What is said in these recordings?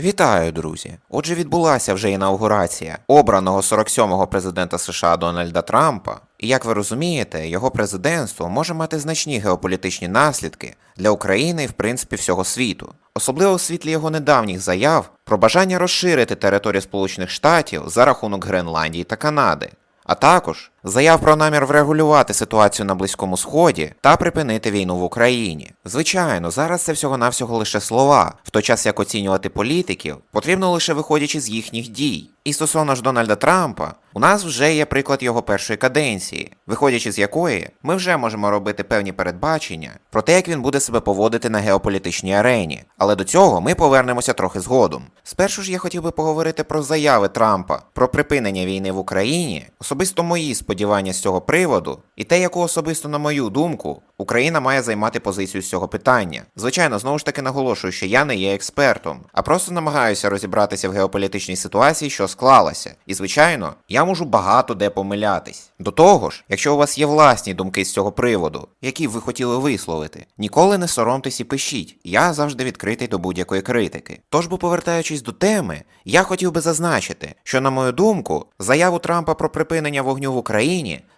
Вітаю, друзі! Отже, відбулася вже інаугурація обраного 47-го президента США Дональда Трампа. І як ви розумієте, його президентство може мати значні геополітичні наслідки для України і в принципі всього світу, особливо в світлі його недавніх заяв про бажання розширити територію Сполучених Штатів за рахунок Гренландії та Канади. А також заяв про намір врегулювати ситуацію на Близькому Сході та припинити війну в Україні. Звичайно, зараз це всього-навсього лише слова, в той час як оцінювати політиків потрібно лише виходячи з їхніх дій. І стосовно ж Дональда Трампа, у нас вже є приклад його першої каденції, виходячи з якої ми вже можемо робити певні передбачення про те, як він буде себе поводити на геополітичній арені. Але до цього ми повернемося трохи згодом. Спершу ж я хотів би поговорити про заяви Трампа про припинення війни в Україні, особисто мої сподівання з цього приводу, і те, яку особисто, на мою думку, Україна має займати позицію з цього питання. Звичайно, знову ж таки наголошую, що я не є експертом, а просто намагаюся розібратися в геополітичній ситуації, що склалася. І звичайно, я можу багато де помилятись. До того ж, якщо у вас є власні думки з цього приводу, які ви хотіли висловити, ніколи не соромтесь і пишіть. Я завжди відкритий до будь-якої критики. Тож, бо повертаючись до теми, я хотів би зазначити, що, на мою думку, заяву Трампа про припинення вогню в Україні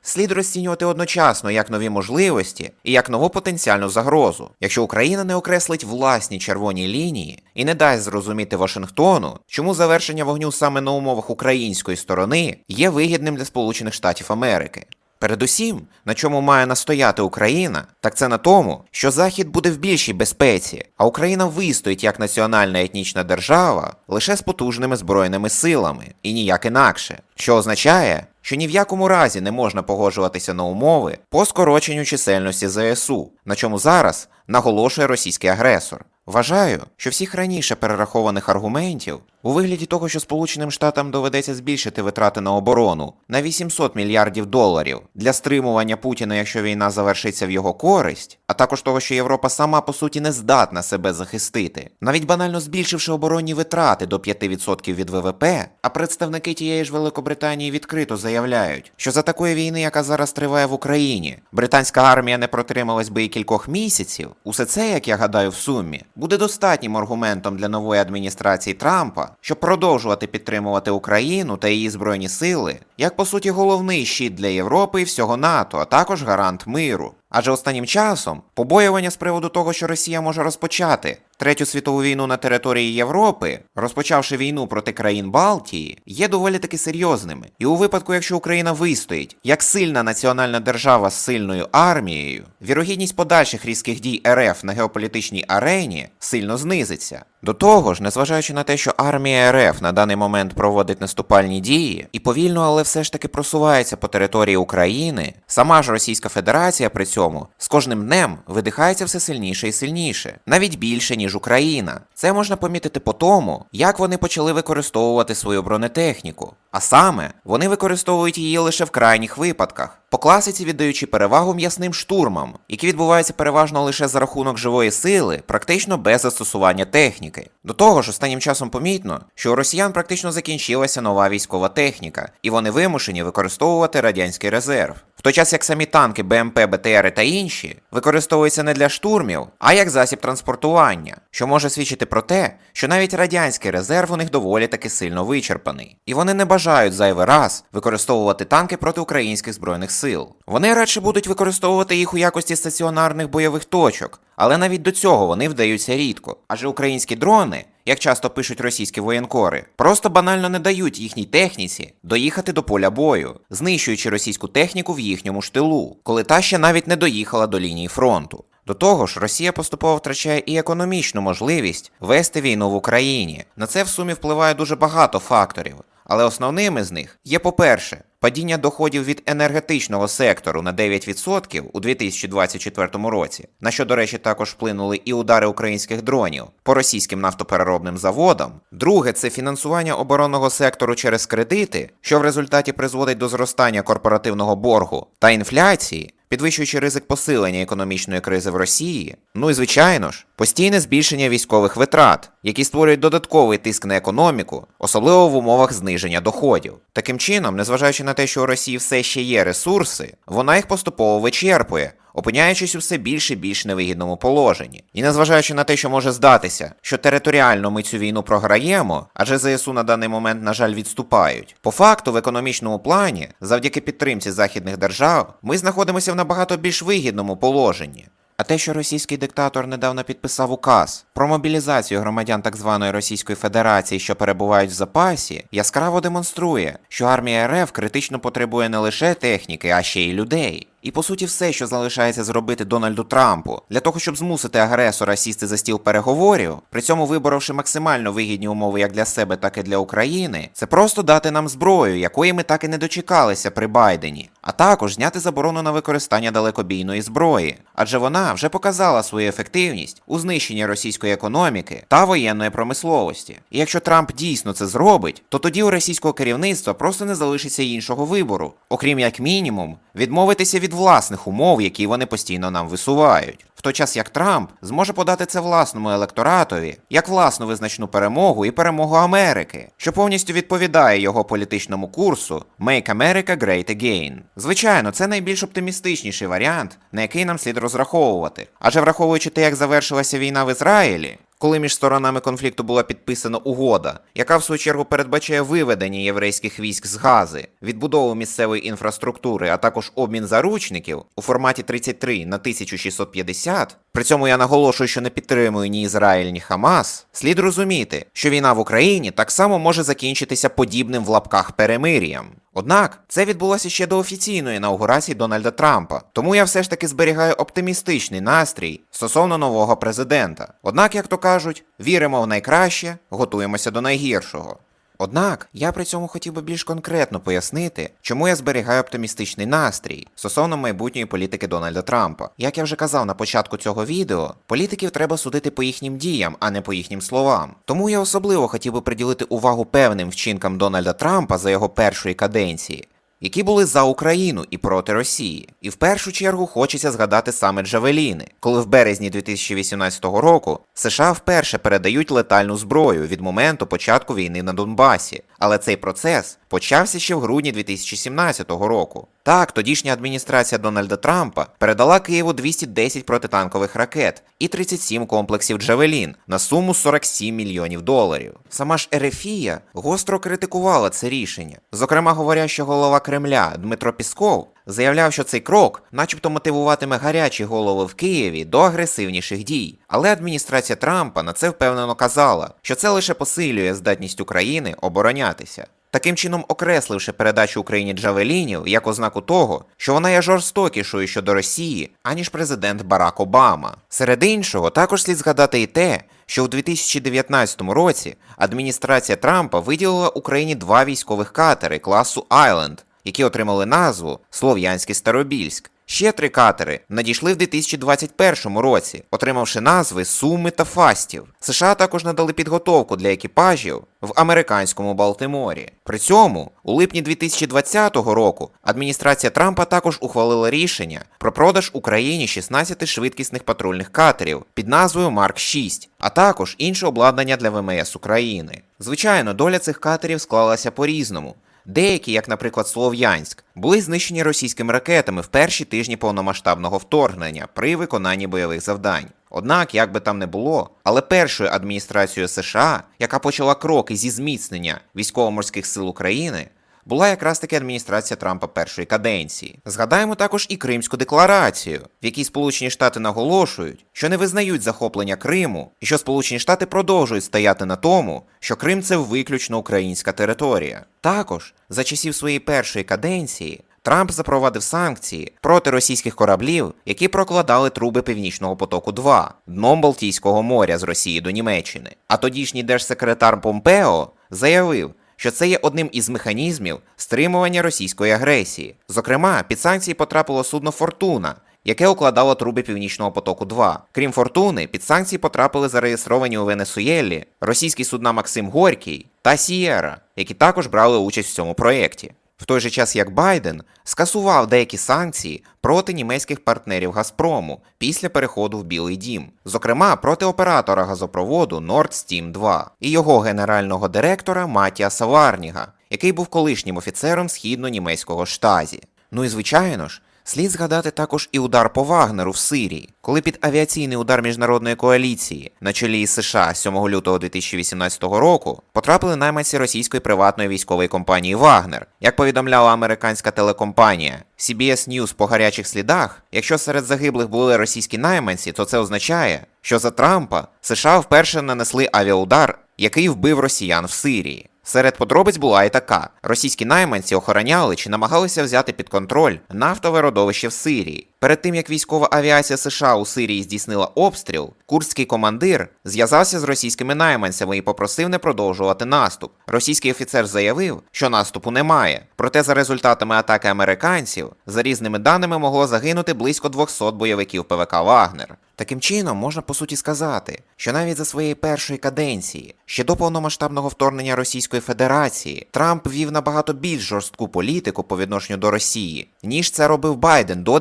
слід розцінювати одночасно як нові можливості і як нову потенціальну загрозу. Якщо Україна не окреслить власні червоні лінії і не дасть зрозуміти Вашингтону, чому завершення вогню саме на умовах української сторони є вигідним для Сполучених Штатів Америки. Передусім, на чому має настояти Україна, так це на тому, що Захід буде в більшій безпеці, а Україна вистоїть як національна етнічна держава лише з потужними збройними силами і ніяк інакше, що означає, що ні в якому разі не можна погоджуватися на умови по скороченню чисельності ЗСУ, на чому зараз наголошує російський агресор. Вважаю, що всіх раніше перерахованих аргументів у вигляді того, що Сполученим Штатам доведеться збільшити витрати на оборону на 800 мільярдів доларів для стримування Путіна, якщо війна завершиться в його користь, а також того, що Європа сама по суті не здатна себе захистити, навіть банально збільшивши оборонні витрати до 5% від ВВП, а представники тієї ж Великобританії відкрито заявляють, що за такої війни, яка зараз триває в Україні, британська армія не протрималась би і кількох місяців. Усе це, як я гадаю, в сумі буде достатнім аргументом для нової адміністрації Трампа, щоб продовжувати підтримувати Україну та її збройні сили, як по суті головний щит для Європи і всього НАТО, а також гарант миру. Адже останнім часом побоювання з приводу того, що Росія може розпочати третю світову війну на території Європи, розпочавши війну проти країн Балтії, є доволі таки серйозними. І у випадку, якщо Україна вистоїть як сильна національна держава з сильною армією, вірогідність подальших різких дій РФ на геополітичній арені сильно знизиться. До того ж, незважаючи на те, що армія РФ на даний момент проводить наступальні дії і повільно, але все ж таки просувається по території України, сама ж Російська Федерація при цьому з кожним днем видихається все сильніше і сильніше, навіть більше ніж Україна. Це можна помітити по тому, як вони почали використовувати свою бронетехніку. А саме, вони використовують її лише в крайніх випадках, по класиці віддаючи перевагу м'ясним штурмам, які відбуваються переважно лише за рахунок живої сили, практично без застосування техніки. До того ж, останнім часом помітно, що у росіян практично закінчилася нова військова техніка, і вони вимушені використовувати радянський резерв. Той час як самі танки, БМП, БТРи та інші використовуються не для штурмів, а як засіб транспортування, що може свідчити про те, що навіть радянський резерв у них доволі таки сильно вичерпаний, і вони не бажають зайвий раз використовувати танки проти українських збройних сил. Вони радше будуть використовувати їх у якості стаціонарних бойових точок, але навіть до цього вони вдаються рідко, адже українські дрони. Як часто пишуть російські воєнкори, просто банально не дають їхній техніці доїхати до поля бою, знищуючи російську техніку в їхньому ж тилу, коли та ще навіть не доїхала до лінії фронту. До того ж, Росія поступово втрачає і економічну можливість вести війну в Україні. На це в сумі впливає дуже багато факторів. Але основними з них є, по-перше, падіння доходів від енергетичного сектору на 9% у 2024 році, на що, до речі, також вплинули і удари українських дронів по російським нафтопереробним заводам. Друге, це фінансування оборонного сектору через кредити, що в результаті призводить до зростання корпоративного боргу та інфляції. Підвищуючи ризик посилення економічної кризи в Росії, ну і звичайно ж, постійне збільшення військових витрат, які створюють додатковий тиск на економіку, особливо в умовах зниження доходів. Таким чином, незважаючи на те, що у Росії все ще є ресурси, вона їх поступово вичерпує, опиняючись у все більш і більш невигідному положенні. І незважаючи на те, що може здатися, що територіально ми цю війну програємо, адже ЗСУ на даний момент, на жаль, відступають. По факту, в економічному плані, завдяки підтримці західних держав, ми знаходимося в набагато більш вигідному положенні. А те, що російський диктатор недавно підписав указ про мобілізацію громадян так званої Російської Федерації, що перебувають в запасі, яскраво демонструє, що армія РФ критично потребує не лише техніки, а ще й людей. І по суті, все, що залишається зробити Дональду Трампу для того, щоб змусити агресора сісти за стіл переговорів, при цьому виборовши максимально вигідні умови як для себе, так і для України, це просто дати нам зброю, якої ми так і не дочекалися при Байдені, а також зняти заборону на використання далекобійної зброї, адже вона вже показала свою ефективність у знищенні російської економіки та воєнної промисловості. І якщо Трамп дійсно це зробить, то тоді у російського керівництва просто не залишиться іншого вибору, окрім як мінімум, відмовитися від власних умов, які вони постійно нам висувають. В той час як Трамп зможе подати це власному електоратові як власну визначну перемогу і перемогу Америки, що повністю відповідає його політичному курсу Make America Great Again. Звичайно, це найбільш оптимістичніший варіант, на який нам слід розраховувати. Адже враховуючи те, як завершилася війна в Ізраїлі, коли між сторонами конфлікту була підписана угода, яка в свою чергу передбачає виведення єврейських військ з Гази, відбудову місцевої інфраструктури, а також обмін заручників у форматі 33 на 1650, при цьому я наголошую, що не підтримую ні Ізраїль, ні Хамас, слід розуміти, що війна в Україні так само може закінчитися подібним в лапках перемир'ям. Однак це відбулося ще до офіційної інаугурації Дональда Трампа, тому я все ж таки зберігаю оптимістичний настрій стосовно нового президента. Однак, як то кажуть, віримо в найкраще, готуємося до найгіршого. Однак я при цьому хотів би більш конкретно пояснити, чому я зберігаю оптимістичний настрій стосовно майбутньої політики Дональда Трампа. Як я вже казав на початку цього відео, політиків треба судити по їхнім діям, а не по їхнім словам. Тому я особливо хотів би приділити увагу певним вчинкам Дональда Трампа за його першої каденції. Які були за Україну і проти Росії, і в першу чергу хочеться згадати саме Джавеліни, коли в березні 2018 року США вперше передають летальну зброю від моменту початку війни на Донбасі. Але цей процес почався ще в грудні 2017 року. Так, тодішня адміністрація Дональда Трампа передала Києву 210 протитанкових ракет і 37 комплексів Джавелін на суму 47 мільйонів доларів. Сама ж Ерефія гостро критикувала це рішення. Зокрема, говоря, що голова Кремля Дмитро Пісков заявляв, що цей крок, начебто, мотивуватиме гарячі голови в Києві до агресивніших дій. Але адміністрація Трампа на це впевнено казала, що це лише посилює здатність України оборонятися. Таким чином окресливши передачу Україні Джавелінів як ознаку того, що вона є жорстокішою щодо Росії, аніж президент Барак Обама. Серед іншого, також слід згадати і те, що у 2019 році адміністрація Трампа виділила Україні два військових катери класу Айленд, які отримали назву Слов'янський Старобільськ. Ще три катери надійшли в 2021 році, отримавши назви Суми та Фастів. США також надали підготовку для екіпажів в американському Балтиморі. При цьому, у липні 2020 року, адміністрація Трампа також ухвалила рішення про продаж Україні 16 швидкісних патрульних катерів під назвою Марк 6, а також інше обладнання для ВМС України. Звичайно, доля цих катерів склалася по-різному. Деякі, як, наприклад, Слов'янськ, були знищені російськими ракетами в перші тижні повномасштабного вторгнення при виконанні бойових завдань. Однак, як би там не було, але першою адміністрацією США, яка почала кроки зі зміцнення військово-морських сил України, була якраз таки адміністрація Трампа першої каденції. Згадаємо також і Кримську декларацію, в якій Сполучені Штати наголошують, що не визнають захоплення Криму, і що Сполучені Штати продовжують стояти на тому, що Крим це виключно українська територія. Також за часів своєї першої каденції. Трамп запровадив санкції проти російських кораблів, які прокладали труби Північного потоку 2 дном Балтійського моря з Росії до Німеччини. А тодішній держсекретар Помпео заявив, що це є одним із механізмів стримування російської агресії. Зокрема, під санкції потрапило судно Фортуна. Яке укладало труби Північного потоку 2 Крім фортуни, під санкції потрапили зареєстровані у Венесуєлі російські судна Максим Горький та Сієра, які також брали участь в цьому проєкті. В той же час як Байден скасував деякі санкції проти німецьких партнерів Газпрому після переходу в Білий Дім, зокрема проти оператора газопроводу Nord Stream 2 і його генерального директора Матіаса Варніга, який був колишнім офіцером східно-німецького штазі. Ну і звичайно ж, Слід згадати також і удар по Вагнеру в Сирії, коли під авіаційний удар міжнародної коаліції на чолі із США 7 лютого 2018 року потрапили найманці російської приватної військової компанії Вагнер. Як повідомляла американська телекомпанія CBS News по гарячих слідах, якщо серед загиблих були російські найманці, то це означає, що за Трампа США вперше нанесли авіаудар, який вбив росіян в Сирії. Серед подробиць була і така: російські найманці охороняли чи намагалися взяти під контроль нафтове родовище в Сирії. Перед тим як військова авіація США у Сирії здійснила обстріл, курдський командир зв'язався з російськими найманцями і попросив не продовжувати наступ. Російський офіцер заявив, що наступу немає. Проте, за результатами атаки американців, за різними даними могло загинути близько 200 бойовиків ПВК Вагнер. Таким чином, можна по суті сказати, що навіть за своєї першої каденції, ще до повномасштабного вторгнення Російської Федерації, Трамп вів набагато більш жорстку політику по відношенню до Росії, ніж це робив Байден до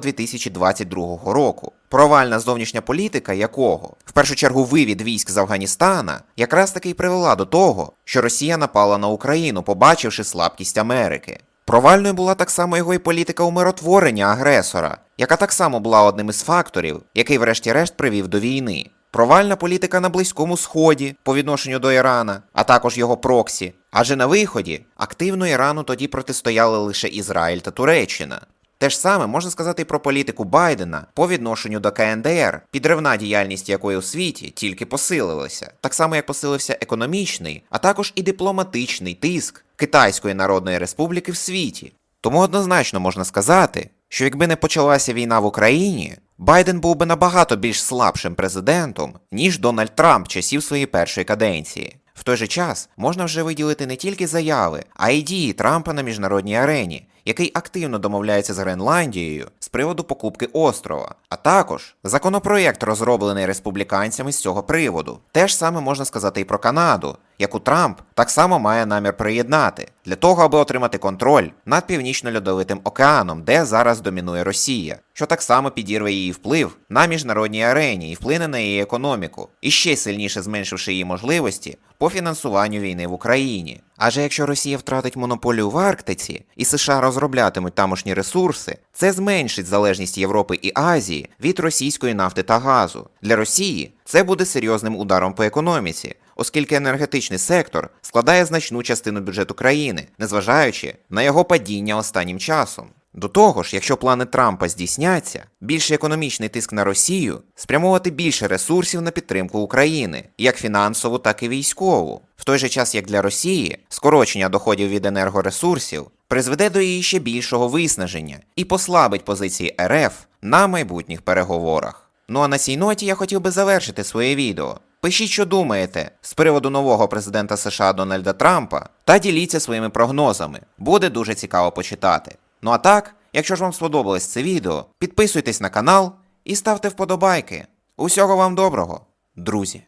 2022 року. Провальна зовнішня політика якого, в першу чергу вивід військ з Афганістана, якраз таки й привела до того, що Росія напала на Україну, побачивши слабкість Америки. Провальною була так само його і політика умиротворення агресора, яка так само була одним із факторів, який врешті-решт привів до війни. Провальна політика на Близькому Сході по відношенню до Ірана, а також його проксі. Адже на виході активно Ірану тоді протистояли лише Ізраїль та Туреччина. Те ж саме можна сказати і про політику Байдена по відношенню до КНДР, підривна діяльність якої у світі тільки посилилася, так само як посилився економічний, а також і дипломатичний тиск Китайської Народної Республіки в світі. Тому однозначно можна сказати, що якби не почалася війна в Україні, Байден був би набагато більш слабшим президентом, ніж Дональд Трамп часів своєї першої каденції. В той же час можна вже виділити не тільки заяви, а й дії Трампа на міжнародній арені, який активно домовляється з Гренландією з приводу покупки острова, а також законопроєкт, розроблений республіканцями з цього приводу. Те ж саме можна сказати і про Канаду, яку Трамп так само має намір приєднати для того, аби отримати контроль над північно-льодовитим океаном, де зараз домінує Росія, що так само підірве її вплив на міжнародній арені і вплине на її економіку, і ще сильніше зменшивши її можливості по фінансуванню війни в Україні. Адже якщо Росія втратить монополію в Арктиці і США розроблятимуть тамошні ресурси, це зменшить залежність Європи і Азії від російської нафти та газу. Для Росії це буде серйозним ударом по економіці, оскільки енергетичний сектор складає значну частину бюджету країни, незважаючи на його падіння останнім часом. До того ж, якщо плани Трампа здійсняться, більший економічний тиск на Росію спрямовувати більше ресурсів на підтримку України, як фінансову, так і військову. В той же час, як для Росії, скорочення доходів від енергоресурсів призведе до її ще більшого виснаження і послабить позиції РФ на майбутніх переговорах. Ну а на цій ноті я хотів би завершити своє відео. Пишіть, що думаєте з приводу нового президента США Дональда Трампа та діліться своїми прогнозами. Буде дуже цікаво почитати. Ну а так, якщо ж вам сподобалось це відео, підписуйтесь на канал і ставте вподобайки. Усього вам доброго, друзі!